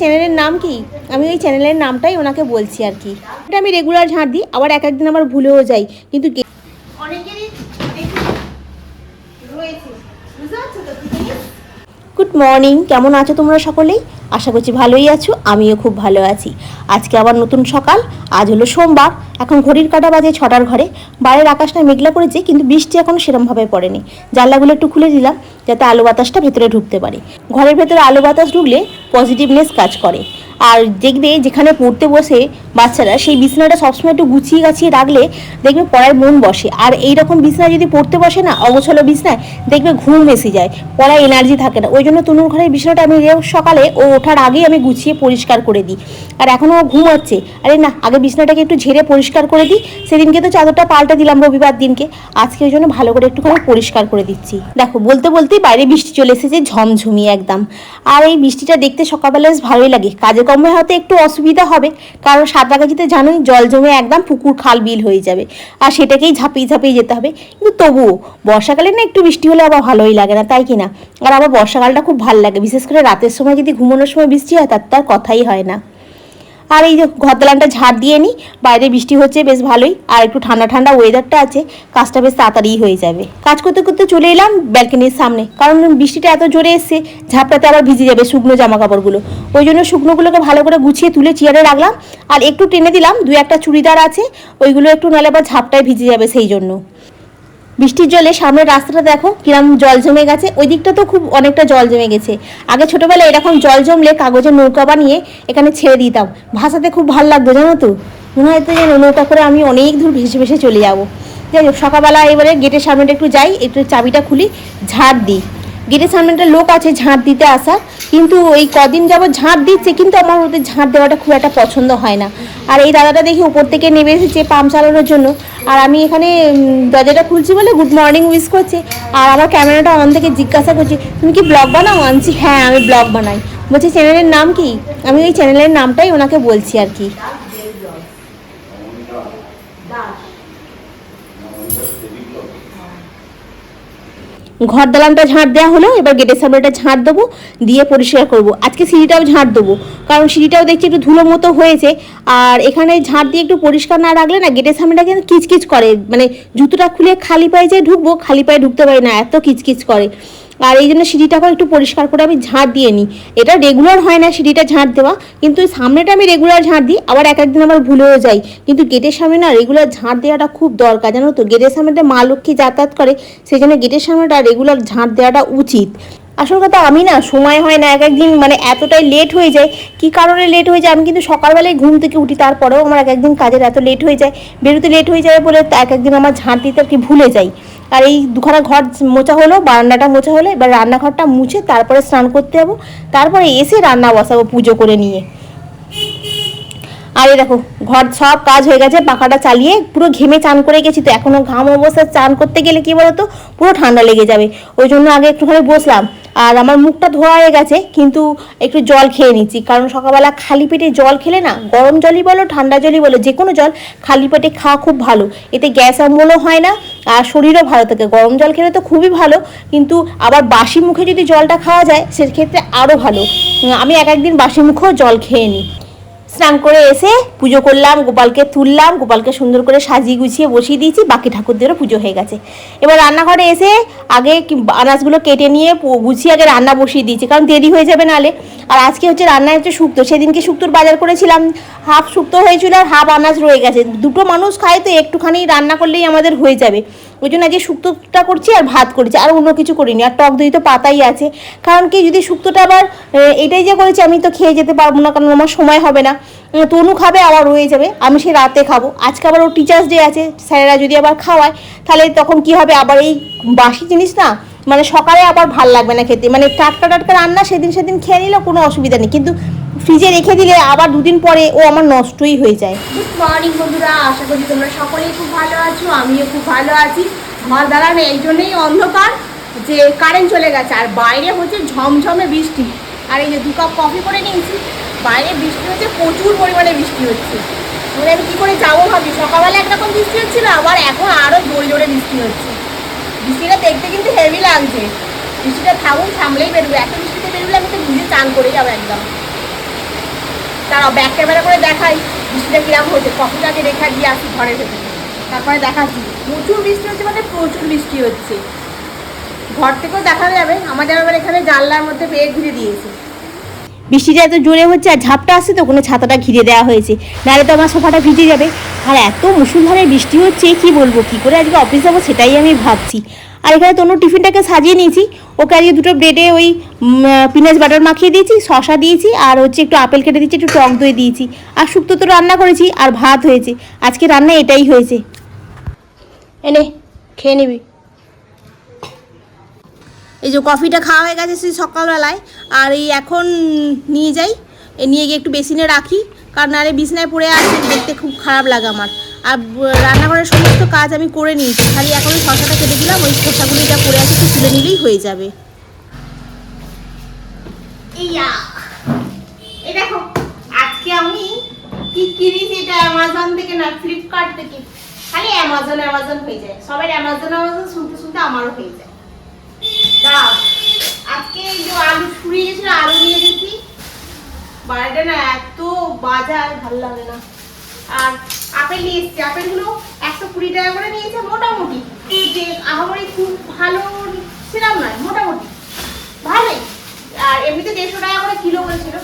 চ্যানেলের নাম কি? আমি ওই চ্যানেলের নামটাই ওনাকে বলছি আর কি। এটা আমি রেগুলার ঝাঁট দিই, আবার এক একদিন আবার ভুলেও যাই। কিন্তু গে- অনেকেরই রয়েছে বুঝতে পারছ তো কি জিনিস? গুড মর্নিং কেমন আছো তোমরা সকলেই? আশা করছি ভালোই আছো, আমিও খুব ভালো আছি। আজকে আবার নতুন সকাল, আজ হলো সোমবার, এখন ঘড়ির কাটা বাজে ছটার ঘরে। বাইরের আকাশটা মেঘলা করেছে, কিন্তু বৃষ্টি এখন সেরমভাবে পড়েনি। জানলাগুলো একটু খুলে দিলাম, যাতে আলো বাতাসটা ভেতরে ঢুকতে পারে। ঘরের ভেতরে আলো বাতাস ঢুকলে পজিটিভনেস কাজ করে। আর দেখবে যেখানে পড়তে বসে বাচ্চারা সেই বিছানাটা সবসময় একটু গুছিয়ে গাছিয়ে রাখলে দেখবে পড়ার মন বসে। আর এই রকম বিছানায় যদি পড়তে বসে না, অগোছালো বিছনায়, দেখবে ঘুম এসে যায়, পড়ায় এনার্জি থাকে না। ওই জন্য তনুর ঘরের বিছানাটা আমি সকালে ও ওঠার আগেই আমি গুছিয়ে পরিষ্কার করে দিই। আর এখনও ও ঘুমাচ্ছে। আরে না, আগে বিছানাটাকে একটু ঝেড়ে পরিষ্কার করে দিই। সেদিনকে তো চাদরটা পাল্টে দিলাম রবিবার দিনকে। আজকে ওই জন্য ভালো করে একটুখানি পরিষ্কার করে দিচ্ছি। দেখো, বলতে বলতেই বাইরে বৃষ্টি চলে এসেছে, ঝমঝমিয়ে একদম। আর এই বৃষ্টিটা দেখতে সকালবেলা বেশ ভালোই লাগে। কাজে কর্মে হয়তো একটু অসুবিধা হবে, কারণ সাঁতরাগাছিতে জানোই জল জমে একদম পুকুর খাল বিল হয়ে যাবে। আর সেটাকেই ঝাঁপিয়ে ঝাঁপিয়ে যেতে হবে। কিন্তু তবুও, বর্ষাকালে না একটু বৃষ্টি হলে আবার ভালোই লাগে না, তাই কি না? আর আবার বর্ষাকালটা খুব ভালো লাগে। বিশেষ করে রাতের সময় যদি ঘুমানোর সময় বৃষ্টি হয়, তার আর কথাই হয় না। আর এই যে ঘর দালানটা ঝাড় দিয়ে নিই বাইরে বৃষ্টি হচ্ছে, বেশ ভালোই। আর একটু ঠান্ডা ঠান্ডা ওয়েদারটা আছে, কাজটা বেশ তাড়াতাড়ি হয়ে যাবে। কাজ করতে করতে চলে এলাম ব্যালকনির সামনে, কারণ বৃষ্টিটা এত জোরে এসছে, ঝাপটাতে আবার ভিজে যাবে শুকনো জামা কাপড়গুলো ওই জন্য শুকনোগুলোকে ভালো করে গুছিয়ে তুলে চেয়ারে রাখলাম, আর একটু টেনে দিলাম, দু একটা চুড়িদার আছে, ওইগুলো একটু নালে আবার ঝাপটায় ভিজে যাবে সেই জন্য। বৃষ্টির জলে সামনের রাস্তাটা দেখো কিরম জল জমে গেছে। ওই দিকটা তো খুব অনেকটা জল জমে গেছে। আগে ছোটবেলায় এরকম জল জমলে কাগজের নৌকা বানিয়ে এখানে ছেড়ে দিতাম। ভাসাতে খুব ভালো লাগতো, জানো তো? মনে হয়তো যেন নৌকা করে আমি অনেক দূর ভেসে ভেসে চলে যাব। যাই হোক, সকালবেলা এবারে গেটের সামনেটা একটু যাই, একটু চাবিটা খুলি ঝাড় দিই। গেটের সামনে একটা লোক আছে, ঝাঁট দিতে আসা। কিন্তু এই কদিন যাব ঝাঁট দিচ্ছে, কিন্তু আমার ওদের ঝাঁট দেওয়াটা খুব একটা পছন্দ হয় না। আর এই দাদাটা দেখি উপর থেকে নেমে এসেছে পাম্প চালানোর জন্য। আর আমি এখানে দরজাটা খুলছি বলে গুড মর্নিং উইস করছে। আর আমার ক্যামেরাটা অন থেকে জিজ্ঞাসা করছি, তুমি কি ব্লগ বানাও? আনছি হ্যাঁ আমি ব্লগ বানাই। বলছি চ্যানেলের নাম কি? আমি ওই চ্যানেলের নামটাই ওনাকে বলছি আর কি। ঘর দালানটা ঝাঁট দেওয়া হলো, এবার গেটের সামনেটা ঝাঁট দেবো, দিয়ে পরিষ্কার করব। আজকে সিঁড়িটাও ঝাঁট দেবো, কারণ সিঁড়িটাও দেখছি একটু ধুলো মতো হয়েছে, আর এখানে ঝাঁট দিয়ে একটু পরিষ্কার না রাখলে না গেটের সামনেটা কিন্তু কিচকিচ করে। মানে জুতোটা খুলে খালি পায়ে যে ঢুকবো, খালি পায়ে ঢুকতে পারি না, এত কিচকিচ করে। আর এই জন্য সিঁড়িটাকে একটু পরিষ্কার করে আমি ঝাঁট দিয়ে নিই। এটা রেগুলার হয় না সিঁড়িটা ঝাঁট দেওয়া, কিন্তু সামনেটা আমি রেগুলার ঝাঁট দিই, আবার এক একদিন আবার ভুলেও যাই। কিন্তু গেটের সামনে না রেগুলার ঝাঁট দেওয়াটা খুব দরকার, জানো তো? গেটের সামনেটা মা লক্ষ্মী যাতায়াত করে, সেই জন্য গেটের সামনেটা রেগুলার ঝাঁট দেওয়াটা উচিত। আসল কথা, আমি না সময় হয় না, এক একদিন মানে এতটাই লেট হয়ে যায়। কি কারণে লেট হয়ে যায়? আমি কিন্তু সকালবেলায় ঘুম থেকে উঠি, তারপরেও আমার এক একদিন কাজের এত লেট হয়ে যায়। বেরোতে লেট হয়ে যায় বলে এক একদিন আমার ঝাঁট দিতে আর কি ভুলে যাই। আর এই দুখানা ঘর মোছা হলো, বারান্দাটা মোছা হলো, এবার রান্নাঘরটা মুছে তারপরে স্নান করতে যাব। তারপরে এসে রান্না বসাবো পুজো করে নিয়ে। আর এই দেখো, ঘর সব কাজ হয়ে গেছে, পাখাটা চালিয়ে পুরো ঘেমে চান করে গেছি তো। এখনও ঘাম অবস্থায় চান করতে গেলে কি বলতো? পুরো ঠান্ডা লেগে যাবে। ওই জন্য আগে একটুখানি বসলাম। আর আমার মুখটা ধোয়া হয়ে গেছে, কিন্তু একটু জল খেয়ে নিচ্ছি। কারণ সকালবেলা খালি পেটে জল খেলে না, গরম জলই বলো, ঠান্ডা জলই বলো, যে কোনো জল খালি পেটে খাওয়া খুব ভালো। এতে গ্যাস অম্বলও হয় না, আর শরীরও ভালো থাকে। গরম জল খেলে তো খুবই ভালো, কিন্তু আবার বাসি মুখে যদি জলটা খাওয়া যায়, সেক্ষেত্রে আরও ভালো। আমি এক একদিন বাসি মুখেও জল খেয়ে নিই। স্নান করে এসে পুজো করলাম, গোপালকে তুললাম, গোপালকে সুন্দর করে সাজিয়ে গুছিয়ে বসিয়ে দিয়েছি, বাকি ঠাকুরদেরও পুজো হয়ে গেছে। এবার রান্নাঘরে এসে আগে আনাজগুলো কেটে নিয়ে গুছিয়ে আগে রান্না বসিয়ে দিয়েছি, কারণ দেরি হয়ে যাবে নালে আর আজকে হচ্ছে রান্না হচ্ছে শুক্তো সেদিনকে শুক্তোর বাজার করেছিলাম, হাফ শুক্তো হয়েছিল আর হাফ আনাজ রয়ে গেছে। দুটো মানুষ খায় তো একটুখানি রান্না করলেই আমাদের হয়ে যাবে। ওই জন্য আজকে শুক্তোটা করছি আর ভাত করেছি, আর অন্য কিছু করিনি। আর টক দই তো পাতাই আছে। কারণ কি, যদি শুক্তোটা আবার এটাই যে করেছি, আমি তো খেয়ে যেতে পারব না, কারণ আমার সময় হবে না। তনু খাবে, আবার রয়ে যাবে, আমি সে রাতে খাব। আজকে আবার ও টিচার্স ডে আছে, স্যারেরা যদি আবার খাওয়ায়, তাহলে তখন কি হবে, আবার এই বাসি জিনিস না মানে সকালে আবার ভালো লাগবে না খেতে। মানে টাটকা টাটকা রান্না সেদিন সেদিন খেয়ে নিলে কোনো অসুবিধা নেই। কিন্তু ফ্রিজে রেখে দিলে আবার দুদিন পরে ও আমার নষ্টই হয়ে যায়। গুড মর্নিং বন্ধুরা, আশা করি তোমরা সকলেই খুব ভালো আছো, আমিও খুব ভালো আছি। ঘর দাঁড়ানো এই জন্যই অন্ধকার যে কারেন্ট চলে গেছে, আর বাইরে হচ্ছে ঝমঝমে বৃষ্টি। আর এই যে দু কাপ কফি করে নিয়েছি, বাইরে বৃষ্টি হচ্ছে, প্রচুর পরিমাণে বৃষ্টি হচ্ছে। মানে আমি কী করে যাব ভাবি সকালবেলা একরকম বৃষ্টি হচ্ছিল, আবার এখন আরও জোরে জোরে বৃষ্টি হচ্ছে। বৃষ্টিটা দেখতে কিন্তু হেভি লাগছে। বৃষ্টিটা থাকুন সামলেই বেরোবে। এত বৃষ্টিতে বেরোলে আমি তো ভিজে চান করে যাব একদম। তারা ব্যাক ক্যামেরা করে দেখাই। বৃষ্টিটা কীরকম হয়েছে? আগে রেখা দিয়ে আসি ঘরের ভেতরে তারপরে দেখাচ্ছি। প্রচুর বৃষ্টি হচ্ছে মানে প্রচুর বৃষ্টি হচ্ছে। ঘর থেকেও দেখা যাবে। আমাদের আবার এখানে জানলার মধ্যে পেয়ে ঘিরে দিয়েছে। বৃষ্টিটা এত জোরে হচ্ছে আর ঝাপটা আসছে তো, কোনো ছাতাটা ঘিরে দেওয়া হয়েছে। নাহলে তো আমার সোফাটা ভিজে যাবে। আর এত মুসুলধারে বৃষ্টি হচ্ছে, কি বলব? কি করে আজকে অফিস যাব সেটাই আমি ভাবছি। আর এখানে তনু টিফিনটাকে সাজিয়ে নিয়েছি। ওকে আজকে দুটো ব্রেডে ওই পিনাজ বাটার মাখিয়ে দিয়েছি শশা দিয়েছি, আর হচ্ছে একটু আপেল কেটে দিয়েছি, একটু টক দই দিয়েছি। আর শুক্তো তো রান্না করেছি, আর ভাত হয়েছে। আজকে রান্না এটাই হয়েছে। এনে, খেয়ে নিবি। এই যে কফিটা খাওয়া হয়ে গেছে সেই সকালবেলায়। আর এই এখন নিয়ে যাই নিয়ে গিয়ে একটু বেসিনে রাখি, কারণ আরে বিছনায় পড়ে আছে দেখতে খুব খারাপ লাগে আমার। আর রান্নাঘরের সমস্ত কাজ আমি করে নিয়েছি, খালি এখন ওই শশাটা কেটে দিলাম, ওই খোসাগুলো যা পড়ে আছে একটু তুলে নিলেই হয়ে যাবে। আজকে সবাই আমারও হয়ে যায়। আলু নিয়ে গেছি আপেলগুলো একশো কুড়ি টাকা করে নিয়েছে খুব ভালোই। আর এমনিতে দেড়শো টাকা করে কিলো বলেছিল।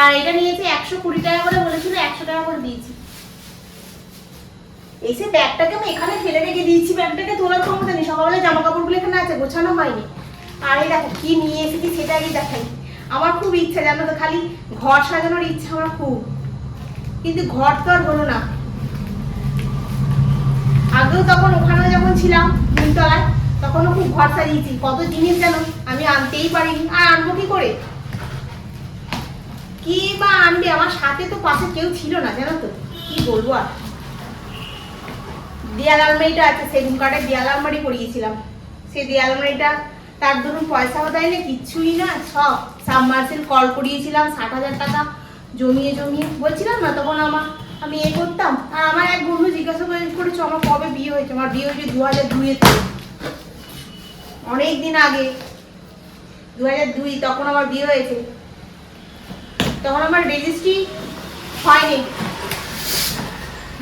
আর এটা নিয়েছে একশো কুড়ি টাকা করে বলেছিল, একশো টাকা করে দিয়েছি। এসে ব্যাগটাকে আমি এখানে ফেলে রেখে দিয়েছি, ব্যাগটাকে তোলার ক্ষমতা নেই। সকালবেলা জামা কাপড়গুলো এখানে আছে, গোছানো হয়নি। আর এই দেখো, কি নিয়ে এসেছি সেটা আগে দেখাই। আমার খুব ইচ্ছা, জানো তো, খালি ঘর সাজানোর ইচ্ছা আমার খুব। কিন্তু ঘর তো আর হলো না। আগেও তখন ওখানে যখন ছিলাম, তিনতলায়, তখনও খুব ঘর সাজিয়েছি। কত জিনিস যেন আমি আনতেই পারিনি। আর আনব কি করে? কি বা আনবে? আমার সাথে তো পাশে কেউ ছিল না, জানো তো। কি বলব আর? দেয়াল আলমারিটা আছে সেগুন কাঠের দেয়াল আলমারি করিয়েছিলাম সেই দেয়াল আলমারিটা তার ধরুন পয়সাও দেয় না, কিচ্ছুই না সব সাবমার্সেল কল করিয়েছিলাম, ষাট হাজার টাকা জমিয়ে জমিয়ে। বলছিলাম না তখন আমার, আমি এ করতাম। আর আমার এক বন্ধু জিজ্ঞাসা করে- করেছ, আমার কবে বিয়ে হয়েছে? আমার বিয়ে হয়েছে দু হাজার দুইয়েতে অনেক দিন আগে দু হাজার দুই, তখন আমার বিয়ে হয়েছে। তখন আমার রেজিস্ট্রি হয়নি।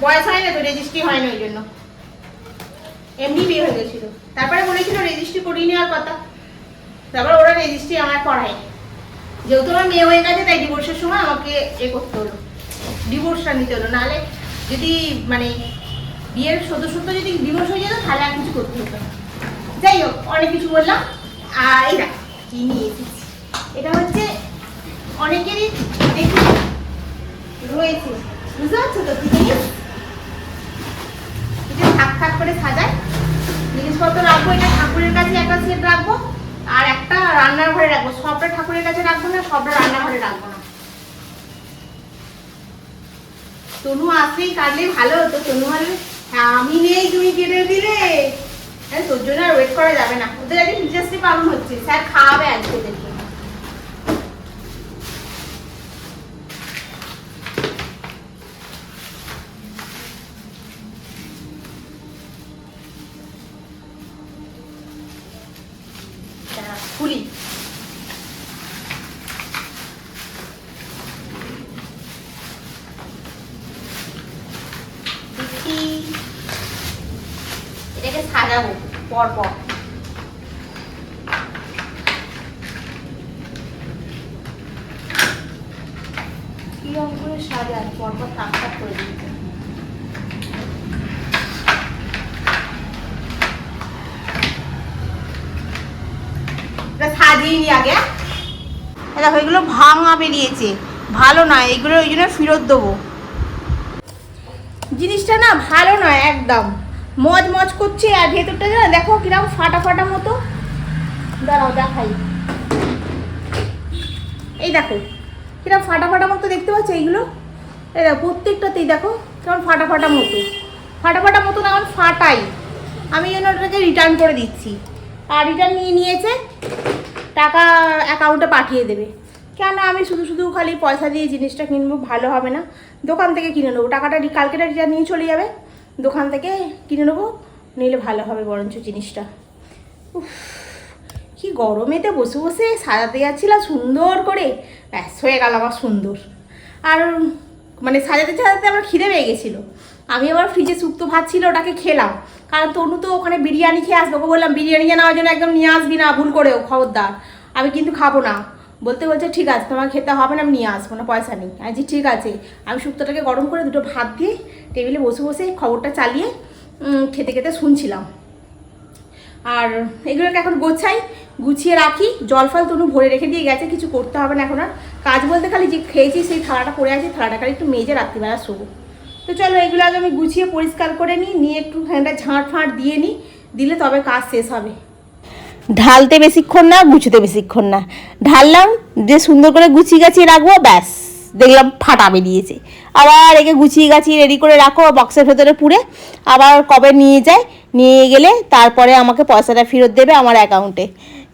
বয়স হয় না তো রেজিস্ট্রি হয় না ওই জন্য। এমনি বিয়ে হয়ে গেছিল। তারপরে বলেছিল রেজিস্ট্রি করিয়ে নেওয়ার কথা। তারপর ওরা রেজিস্ট্রি আমার করায় যেহেতু আমার মেয়ে হয়ে গেছে, তাই ডিভোর্সের সময় আমাকে এ করতে হলো। ডিভোর্সটা নিতে হলো। নাহলে যদি মানে বিয়ের সদ্য সদ্য যদি ডিভোর্স হয়ে যেত, তাহলে আর কিছু করতে হতো। যাই হোক, অনেক কিছু বললাম। আর এই দেখ, কি নিয়ে এসেছি। এটা হচ্ছে অনেকেরই দেখি রয়েছে। বুঝতে পারছ তো, কি জিনিস? থাক থাক করে সাজায় জিনিসপত্র রাখব এটা ঠাকুরের কাছে একটা সেট রাখব আর একটা রান্নার ঘরে রাখব। সবটা ঠাকুরের কাছে রাখব না সবটা রান্নাঘরে রাখব না। তনু আসলেই কাটলে ভালো হতো তনু আসলে হ্যাঁ, আমি নেই তুমি কেটে দিলে। হ্যাঁ তোর জন্য আর ওয়েট করা যাবে না। ওদের একটা টিচার্স পালন হচ্ছে। স্যার খাওয়াবে আজকে ওদেরকে খুলি এটাকে সাজাবো পর পর কীরকম করে সাজায় পর পর থাক থাক করে দিচ্ছে এটা সাজিয়ে নি আগে। দেখো, এগুলো ভাঙা বেরিয়েছে। ভালো নয় এগুলো ওই জন্য ফেরত দেবো। জিনিসটা না ভালো নয় একদম। মজ মজ করছে, আর ভেতরটা না দেখো কীরকম ফাটা ফাটা মতো। দাঁড়াও, দেখাই। এই দেখো, কীরকম ফাটা ফাটা মতো দেখতে পাচ্ছ এইগুলো? এই দেখো, প্রত্যেকটাতেই দেখো কেমন ফাটা ফাটা মতো। ফাটা ফাটা মতো না আমার ফাটাই। আমি যেন ওটাকে রিটার্ন করে দিচ্ছি। রিটার্ন নিয়ে নিয়েছে টাকা অ্যাকাউন্টে পাঠিয়ে দেবে। কেন আমি শুধু শুধু খালি পয়সা দিয়ে জিনিসটা কিনবো ভালো হবে না। দোকান থেকে কিনে নেব। টাকাটা রি- কালকে রিটার্ন নিয়ে চলে যাবে। দোকান থেকে কিনে নেব নিলে ভালো হবে বরঞ্চ জিনিসটা। উফ, কি গরমেতে বসে বসে সাজাতে যাচ্ছিলাম সুন্দর করে। ব্যাস হয়ে গেল আমার সুন্দর। আর মানে সাজাতে সাজাতে আমার খিদে পেয়ে গেছিল। আমি আবার ফ্রিজে শুক্তো ভাত ছিল ওটাকে খেলাম। কারণ তনু তো ওখানে বিরিয়ানি খেয়ে আসব। ওকে বললাম, বিরিয়ানি নেওয়ার জন্য একদম নিয়ে আসবি না, ভুল করেও, খবরদার। আমি কিন্তু খাব না। বলতে বলছে, ঠিক আছে তোমার খেতে হবে না, আমি নিয়ে আসব না পয়সা নেই। আমি ঠিক আছে। আমি শুক্তোটাকে গরম করে দুটো ভাত দিয়ে টেবিলে বসে বসে খবরটা চালিয়ে খেতে খেতে শুনছিলাম। আর এগুলোকে এখন গোছাই, গুছিয়ে রাখি। জল ফল তনু ভরে রেখে দিয়ে গেছে, কিছু করতে হবে না এখন আর। কাজ বলতে খালি যে খেয়েছি, সেই থালাটা পড়ে আছে, থালাটা খালি একটু মেজে রাত্রিবেলা শোবো। তো চলো এগুলো আগে আমি গুছিয়ে পরিষ্কার করে নিই, নিয়ে একটু ফ্যানটা ঝাঁট ফাঁট দিয়ে নিই, দিলে তবে কাজ শেষ হবে। ঢালতে বেশিক্ষণ না, গুছতে বেশিক্ষণ না। ঢাললাম যে সুন্দর করে গুছিয়ে গাছিয়ে রাখব, ব্যাস, দেখলাম ফাটা বেরিয়েছে। আবার একে গুছিয়ে গাছিয়ে রেডি করে রাখো বক্সের ভেতরে পুরে আবার কবে নিয়ে যায়, নিয়ে গেলে তারপরে আমাকে পয়সাটা ফেরত দেবে আমার অ্যাকাউন্টে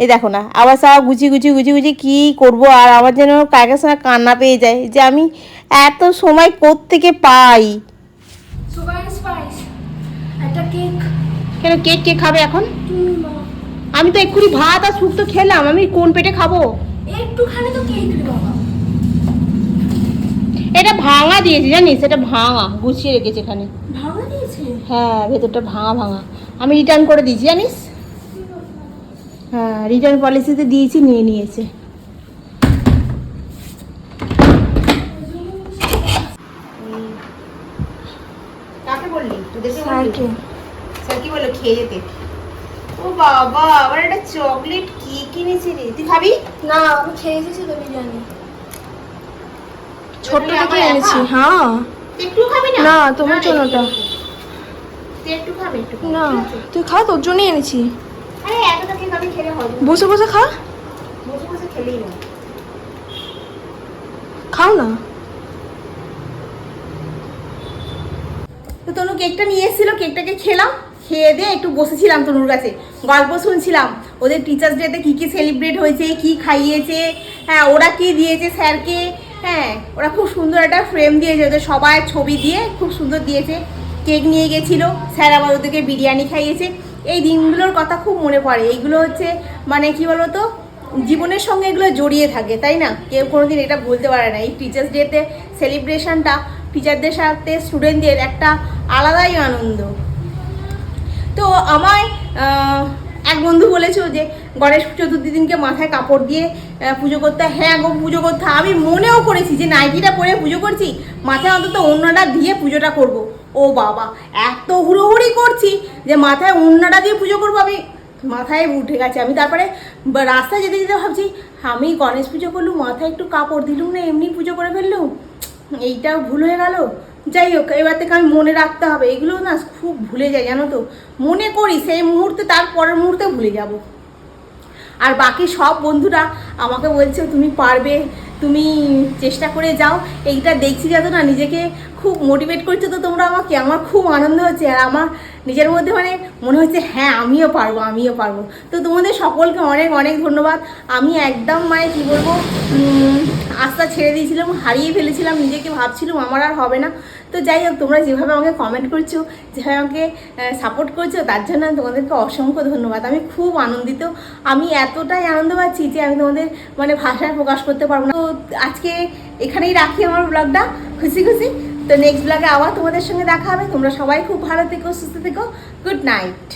এই দেখো না আবার সব গুছি গুছি গুছি গুছি কী করব আর আমার যেন কাকের সঙ্গে কান্না পেয়ে যায় যে আমি এত সময় কোত্থেকে পাই। কেন কেক কে খাবে এখন? আমি তো এক্ষুনি ভাত আর শুক্তো খেলাম আমি কোন পেটে খাব? একটুখানি তো কেক রে বাবা। এটা ভাঙা দিয়েছে জানিস? এটা ভাঙা গুছিয়ে রেখেছে এখানে। দিয়েছে? হ্যাঁ ভেতরটা ভাঙা ভাঙা। আমি রিটার্ন করে দিয়েছি জানিস? রিটার্ন পলিসিতে দিয়েছি নিয়ে নিয়েছে। ও বাবা আবার একটা চকলেট কি কিনেছে রে। তুই খাবি? না আমি খেয়ে এসেছি তো বিরিয়ানি ছোট্ট তুই থেকে এনেছি হ্যাঁ। একটু খাবি না? না, তোমার খাবি, না তুই খা তোর জন্যই এনেছি। বসে বসে খা। বসে বসে খেলেই না খাও না। তো তনু কেকটা নিয়ে এসেছিল কেকটাকে খেলাম খেয়ে দিয়ে একটু বসেছিলাম তনুর কাছে। গল্প শুনছিলাম। ওদের টিচার্স ডেতে কী কী সেলিব্রেট হয়েছে কী খাইয়েছে হ্যাঁ ওরা কী দিয়েছে স্যারকে হ্যাঁ ওরা খুব সুন্দর একটা ফ্রেম দিয়েছে। ওদের সবাই ছবি দিয়ে খুব সুন্দর দিয়েছে। কেক নিয়ে গেছিল স্যার আবার ওদেরকে বিরিয়ানি খাইয়েছে। এই দিনগুলোর কথা খুব মনে পড়ে এইগুলো হচ্ছে মানে কি বলতো, জীবনের সঙ্গে এগুলো জড়িয়ে থাকে, তাই না কেউ কোনোদিন এটা বলতে পারে না এই টিচার্স ডেতে সেলিব্রেশনটা টিচারদের সাথে স্টুডেন্টদের একটা আলাদাই আনন্দ তো আমায় এক বন্ধু বলেছিল যে, গণেশ চতুর্থী দিনকে মাথায় কাপড় দিয়ে পুজো করতে হয়। গো, পুজো করতে। আমি মনেও করেছি যে নাইটিটা পরে পুজো করছি, মাথায় অন্তত অন্যটা দিয়ে পুজোটা করব। ও বাবা, এত হুড়োহুড়ি করছি যে মাথায় অন্যটা দিয়ে পুজো করব আমি। মাথায় উঠে গেছে। আমি তারপরে রাস্তায় যেতে যেতে ভাবছি, আমি গণেশ পুজো করলুম, মাথায় একটু কাপড় দিলুম, না এমনি পুজো করে ফেললুম। এইটাও ভুল হয়ে গেল। যাই হোক, এবার থেকে আমি মনে রাখতে হবে। এগুলো না খুব ভুলে যাই জানো তো। মনে করি সেই মুহূর্তে, তার পরের মুহূর্তে ভুলে যাব। আর বাকি সব বন্ধুরা আমাকে বলছে, তুমি পারবে তুমি চেষ্টা করে যাও, এইটা দেখছি যাতে না নিজেকে খুব মোটিভেট করছ তো তোমরা আমাকে, আমার খুব আনন্দ হচ্ছে আর আমার নিজের মধ্যে মানে মনে হচ্ছে হ্যাঁ আমিও পারব আমিও পারব। তো তোমাদের সকলকে অনেক অনেক ধন্যবাদ। আমি একদম মানে কী বলব আস্থা ছেড়ে দিয়েছিলাম, হারিয়ে ফেলেছিলাম, নিজেকে ভাবছিলাম আমার আর হবে না। তো যাই হোক, তোমরা যেভাবে আমাকে কমেন্ট করছ, যেভাবে আমাকে সাপোর্ট করছ, তার জন্য তোমাদেরকে অসংখ্য ধন্যবাদ। আমি খুব আনন্দিত। আমি এতটাই আনন্দ পাচ্ছি যে আমি তোমাদের মানে ভাষায় প্রকাশ করতে পারব না। তো আজকে এখানেই রাখি আমার ব্লগটা খুশি খুশি। তো নেক্সট ব্লগে আবার তোমাদের সঙ্গে দেখা হবে। তোমরা সবাই খুব ভালো থেকো, সুস্থ থেকো। Good night